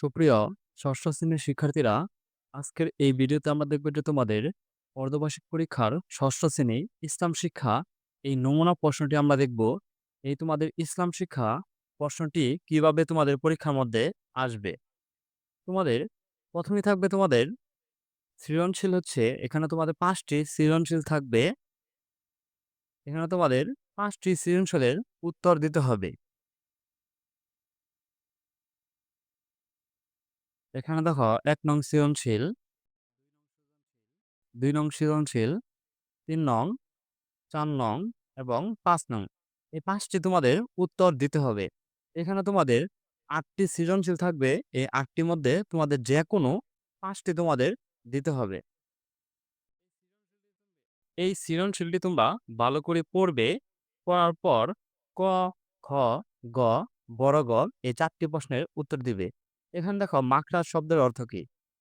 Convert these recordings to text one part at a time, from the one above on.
সুপ্রিয় ষষ্ঠ শ্রেণির শিক্ষার্থীরা, আজকের এই ভিডিওতে আমরা দেখব যে তোমাদের অর্ধবার্ষিক পরীক্ষার ষষ্ঠ শ্রেণি ইসলাম শিক্ষা এই নমুনা প্রশ্নটি আমরা দেখব। এই তোমাদের ইসলাম শিক্ষা প্রশ্নটি কীভাবে তোমাদের পরীক্ষার মধ্যে আসবে। তোমাদের প্রথমেই থাকবে তোমাদের সৃজনশীল হচ্ছে এখানে তোমাদের পাঁচটি সৃজনশীল থাকবে। এখানে তোমাদের পাঁচটি সৃজনশীলের উত্তর দিতে হবে। এখানে দেখো এক নং সৃজনশীল দুই নং সৃজনশীল, তিন নং, চার নং এবং পাঁচ নং। এই পাঁচটি তোমাদের উত্তর দিতে হবে। এখানে তোমাদের আটটি সৃজনশীল থাকবে। এই আটটির মধ্যে তোমাদের যেকোনো ৫ টি তোমাদের দিতে হবে। এই সৃজনশীলটি তোমরা ভালো করে পড়বে। পড়ার পর ক, খ, গ, বড় গ এই চারটি প্রশ্নের উত্তর দিবে। এখানে দেখো মাকড়ার শব্দের অর্থ কি?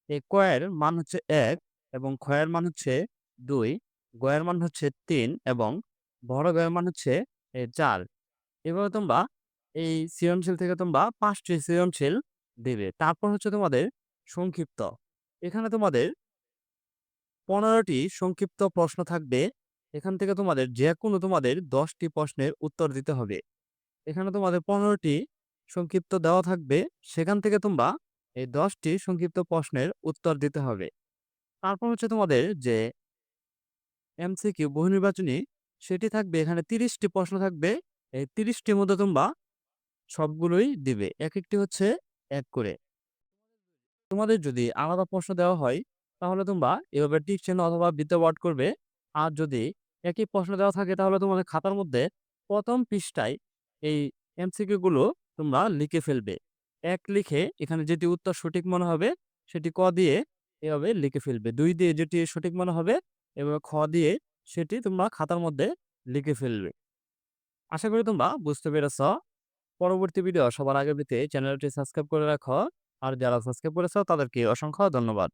এই ক এর মান হচ্ছে এক এবং এর মান হচ্ছে ২, গ এর মান হচ্ছে তিন এবং বড় গয়ের মান হচ্ছে চার এভাবে তোমরা এই সৃজনশীল থেকে তোমরা পাঁচটি সৃজনশীল দিবে। তারপর হচ্ছে তোমাদের সংক্ষিপ্ত। এখানে তোমাদের পনেরোটি সংক্ষিপ্ত প্রশ্ন থাকবে। এখান থেকে তোমাদের যেকোনো তোমাদের দশটি প্রশ্নের উত্তর দিতে হবে। এখানে তোমাদের ১৫ টি সংক্ষিপ্ত দেওয়া থাকবে। সেখান থেকে তোমরা এই দশটি সংক্ষিপ্ত প্রশ্নের উত্তর দিতে হবে। তারপর হচ্ছে তোমাদের যে এমসিকিউ বহুনির্বাচনী, সেটি থাকবে, এখানে তিরিশটি প্রশ্ন থাকবে। এই তিরিশটির মধ্যে তোমরা সবগুলোই দিবে। এক একটি হচ্ছে এক করে। তোমাদের যদি আলাদা প্রশ্ন দেওয়া হয়, তাহলে তোমরা এভাবে টিক চিহ্ন অথবা বৃত্ত ওয়ার্ড করবে। আর যদি একই প্রশ্ন দেওয়া থাকে, তাহলে তোমাদের খাতার মধ্যে প্রথম পৃষ্ঠায় এই এমসিকিউ গুলো তোমরা লিখে ফেলবে। এক লিখে এখানে যেটি উত্তর সঠিক মনে হবে, সেটি ক দিয়ে এভাবে লিখে ফেলবে। দুই দিয়ে যেটি সঠিক মনে হবে, এভাবে খ দিয়ে সেটি তোমরা খাতার মধ্যে লিখে ফেলবে। আশা করি তোমরা বুঝতে পেরেছ। পরবর্তী ভিডিও সবার আগে পেতে চ্যানেলটি সাবস্ক্রাইব করে রাখো। আর যারা সাবস্ক্রাইব করেছ, তাদেরকে অসংখ্য ধন্যবাদ।